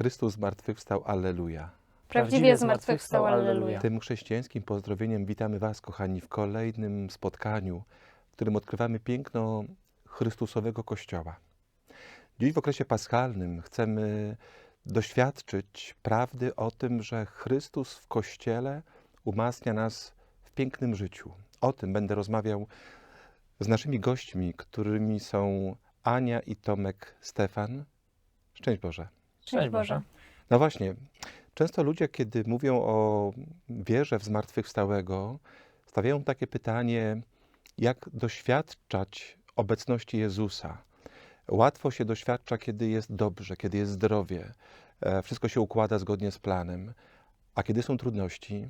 Chrystus zmartwychwstał, Alleluja. Prawdziwie zmartwychwstał, Alleluja. Tym chrześcijańskim pozdrowieniem witamy Was, kochani, w kolejnym spotkaniu, w którym odkrywamy piękno Chrystusowego Kościoła. Dziś w okresie paschalnym chcemy doświadczyć prawdy o tym, że Chrystus w Kościele umacnia nas w pięknym życiu. O tym będę rozmawiał z naszymi gośćmi, którymi są Ania i Tomek Stefan. Szczęść Boże. Szczęść Boże. No właśnie, często ludzie, kiedy mówią o wierze w zmartwychwstałego, stawiają takie pytanie, jak doświadczać obecności Jezusa. Łatwo się doświadcza, kiedy jest dobrze, kiedy jest zdrowie, e, wszystko się układa zgodnie z planem, a kiedy są trudności,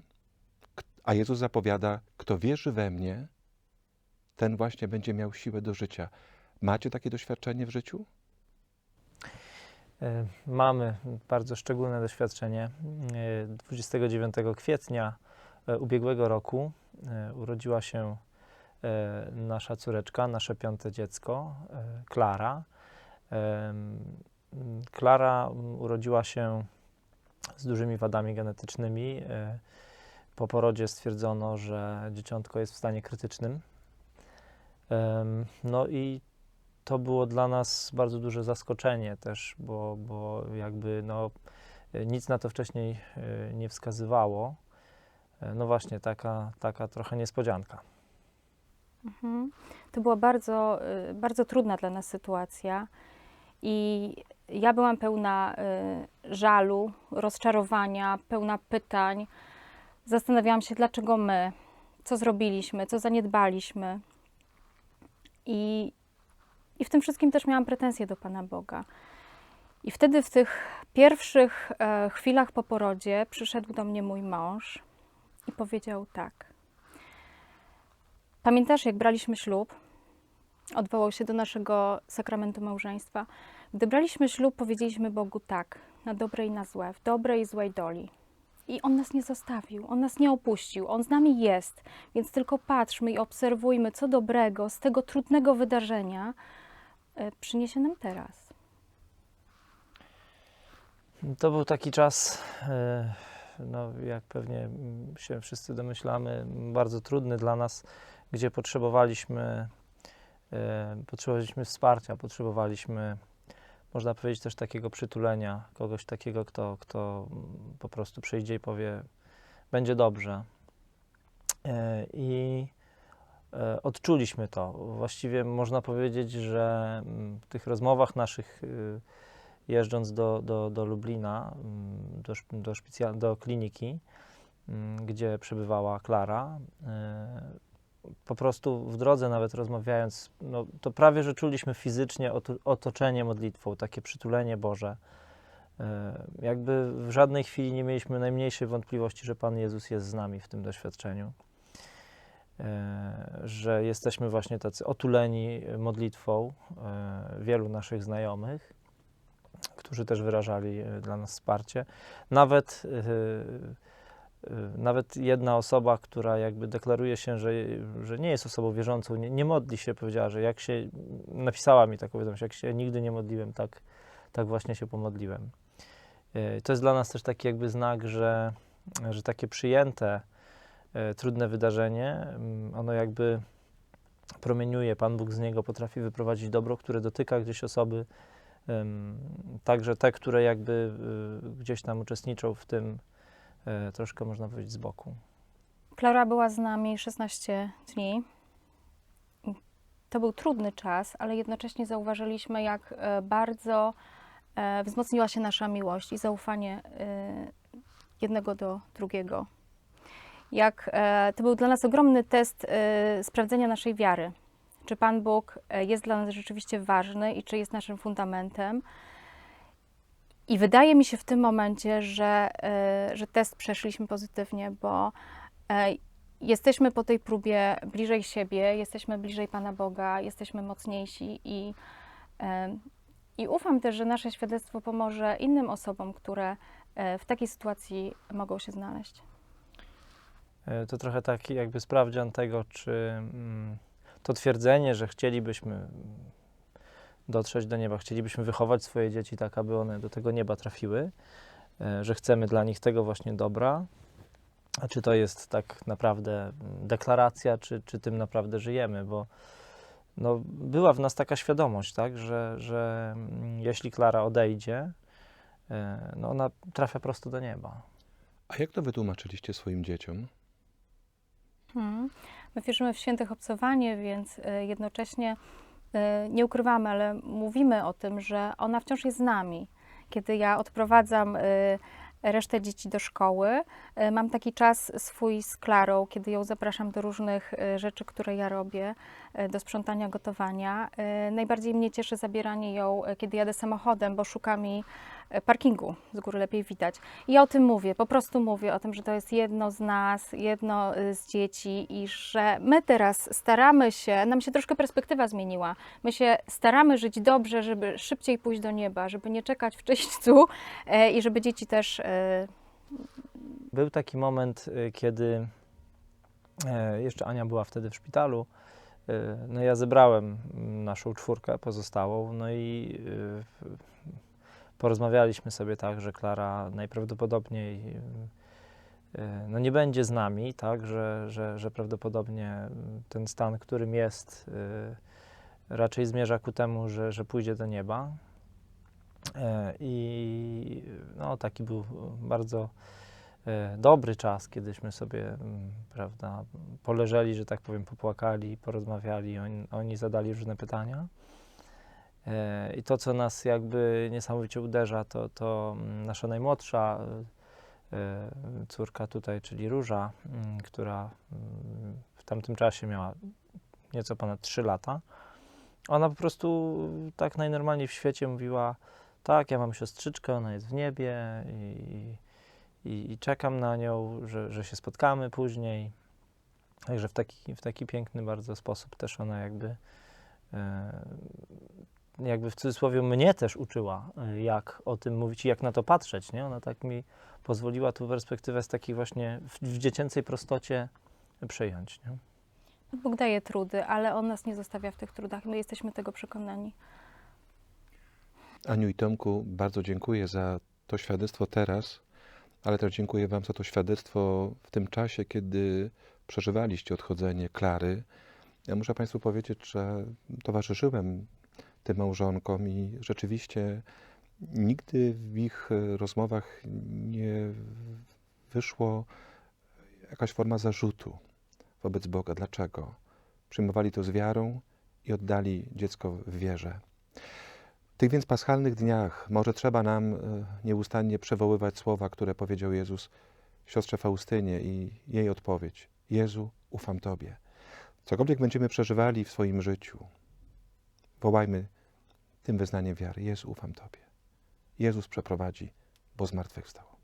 a Jezus zapowiada, kto wierzy we mnie, ten właśnie będzie miał siłę do życia. Macie takie doświadczenie w życiu? E, Mamy bardzo szczególne doświadczenie. E, 29 kwietnia e, ubiegłego roku e, urodziła się e, nasza córeczka, nasze piąte dziecko, e, Klara. Klara urodziła się z dużymi wadami genetycznymi. E, Po porodzie stwierdzono, że dzieciątko jest w stanie krytycznym. No i to było dla nas bardzo duże zaskoczenie też, bo, bo jakby no, e, nic na to wcześniej e, nie wskazywało. E, No właśnie, taka, taka trochę niespodzianka. Mhm. To była bardzo, y, bardzo trudna dla nas sytuacja i ja byłam pełna żalu, rozczarowania, pełna pytań. Zastanawiałam się, dlaczego my, co zrobiliśmy, co zaniedbaliśmy. I, I w tym wszystkim też miałam pretensje do Pana Boga. I wtedy w tych pierwszych e, chwilach po porodzie przyszedł do mnie mój mąż i powiedział tak. Pamiętasz, jak braliśmy ślub? Odwołał się do naszego sakramentu małżeństwa. Gdy braliśmy ślub, powiedzieliśmy Bogu tak, na dobre i na złe, w dobrej i złej doli. I On nas nie zostawił, On nas nie opuścił, On z nami jest, więc tylko patrzmy i obserwujmy, co dobrego z tego trudnego wydarzenia e, przyniesie nam teraz. To był taki czas, e, no, jak pewnie się wszyscy domyślamy, bardzo trudny dla nas, gdzie potrzebowaliśmy, e, potrzebowaliśmy wsparcia, potrzebowaliśmy, można powiedzieć, też takiego przytulenia, kogoś takiego, kto, kto po prostu przyjdzie i powie, będzie dobrze. I odczuliśmy to. Właściwie można powiedzieć, że mm, w tych rozmowach naszych y, jeżdżąc do, do, do Lublina, mm, do, do, szpicja- do kliniki, mm, gdzie przebywała Klara, y, po prostu w drodze nawet rozmawiając, no, to prawie, że czuliśmy fizycznie otoczenie modlitwą, takie przytulenie Boże. Y, Jakby w żadnej chwili nie mieliśmy najmniejszej wątpliwości, że Pan Jezus jest z nami w tym doświadczeniu. Y, Że jesteśmy właśnie tacy otuleni modlitwą y, wielu naszych znajomych którzy też wyrażali e, dla nas wsparcie. Nawet, e, e, nawet jedna osoba, która jakby deklaruje się, że, że nie jest osobą wierzącą, nie, nie modli się, powiedziała, że jak się, napisała mi taką wiadomość, jak się nigdy nie modliłem, tak, tak właśnie się pomodliłem. E, To jest dla nas też taki jakby znak, że, że takie przyjęte e, trudne wydarzenie, mm, ono jakby promieniuje, Pan Bóg z niego potrafi wyprowadzić dobro, które dotyka gdzieś osoby, Także te, które jakby y, gdzieś tam uczestniczą w tym, y, troszkę można powiedzieć z boku. Klara była z nami 16 dni. To był trudny czas, ale jednocześnie zauważyliśmy, jak e, bardzo e, wzmocniła się nasza miłość i zaufanie e, jednego do drugiego. Jak e, to był dla nas ogromny test e, sprawdzenia naszej wiary. Czy Pan Bóg e, jest dla nas rzeczywiście ważny i czy jest naszym fundamentem. I wydaje mi się w tym momencie, że, że test przeszliśmy pozytywnie, bo jesteśmy po tej próbie bliżej siebie, jesteśmy bliżej Pana Boga, jesteśmy mocniejsi i, i ufam też, że nasze świadectwo pomoże innym osobom, które w takiej sytuacji mogą się znaleźć. Y, To trochę taki jakby sprawdzian tego, czy mm, to twierdzenie, że chcielibyśmy dotrzeć do nieba. Chcielibyśmy wychować swoje dzieci tak, aby one do tego nieba trafiły, e, że chcemy dla nich tego właśnie dobra. A czy to jest tak naprawdę mm, deklaracja, czy, czy tym naprawdę żyjemy? Bo no, była w nas taka świadomość, tak, że, że mm, jeśli Klara odejdzie, e, no ona trafia prosto do nieba. A jak to wytłumaczyliście swoim dzieciom? Hmm. My wierzymy w świętych obcowanie, więc y, jednocześnie y, nie ukrywamy, ale mówimy o tym, że ona wciąż jest z nami. Kiedy ja odprowadzam y, resztę dzieci do szkoły, mam taki czas swój z Klarą, kiedy ją zapraszam do różnych rzeczy, które ja robię, do sprzątania, gotowania. Najbardziej mnie cieszy zabieranie ją, kiedy jadę samochodem, bo szuka mi parkingu, z góry lepiej widać. I o tym mówię, po prostu mówię o tym, że to jest jedno z nas, jedno y, z dzieci i że my teraz staramy się, nam się troszkę perspektywa zmieniła. My się staramy żyć dobrze, żeby szybciej pójść do nieba, żeby nie czekać w czyśćcu e, i żeby dzieci też e, Był taki moment, y, kiedy e, jeszcze Ania była wtedy w szpitalu. No ja zebrałem naszą czwórkę pozostałą, no i porozmawialiśmy sobie tak, że Klara najprawdopodobniej y, no nie będzie z nami, tak, że, że, że prawdopodobnie ten stan, którym jest, y, raczej zmierza ku temu, że, że pójdzie do nieba. E, I no, taki był bardzo e, dobry czas, kiedyśmy sobie, mm, prawda, poleżeli, że tak powiem, popłakali, porozmawiali, oni, oni zadali różne pytania. E, I to, co nas jakby niesamowicie uderza, to, to mm, nasza najmłodsza e, e, córka tutaj, czyli Róża, mm, która mm, w tamtym czasie miała nieco ponad 3 lata. Ona po prostu tak najnormalniej w świecie mówiła, tak, ja mam siostrzyczkę, ona jest w niebie i, i, i czekam na nią, że, że się spotkamy później. Także w taki, w taki piękny bardzo sposób też ona jakby, jakby w cudzysłowie mnie też uczyła, e, jak o tym mówić i jak na to patrzeć, nie? Ona tak mi pozwoliła tu perspektywę z takiej właśnie w, w dziecięcej prostocie przyjąć, nie? Bóg daje trudy, ale On nas nie zostawia w tych trudach. My jesteśmy tego przekonani. Aniu i Tomku, bardzo dziękuję za to świadectwo teraz, ale też dziękuję Wam za to świadectwo w tym czasie, kiedy przeżywaliście odchodzenie Klary. Ja muszę Państwu powiedzieć, że towarzyszyłem tym małżonkom i rzeczywiście nigdy w ich rozmowach nie wyszło jakaś forma zarzutu wobec Boga. Dlaczego? Przyjmowali to z wiarą i oddali dziecko w wierze. W tych więc paschalnych dniach może trzeba nam e, nieustannie przywoływać słowa, które powiedział Jezus siostrze Faustynie i jej odpowiedź. Jezu, ufam Tobie. Cokolwiek będziemy przeżywali w swoim życiu, wołajmy tym wyznaniem wiary. Jezu, ufam Tobie. Jezus przeprowadzi, bo zmartwychwstał.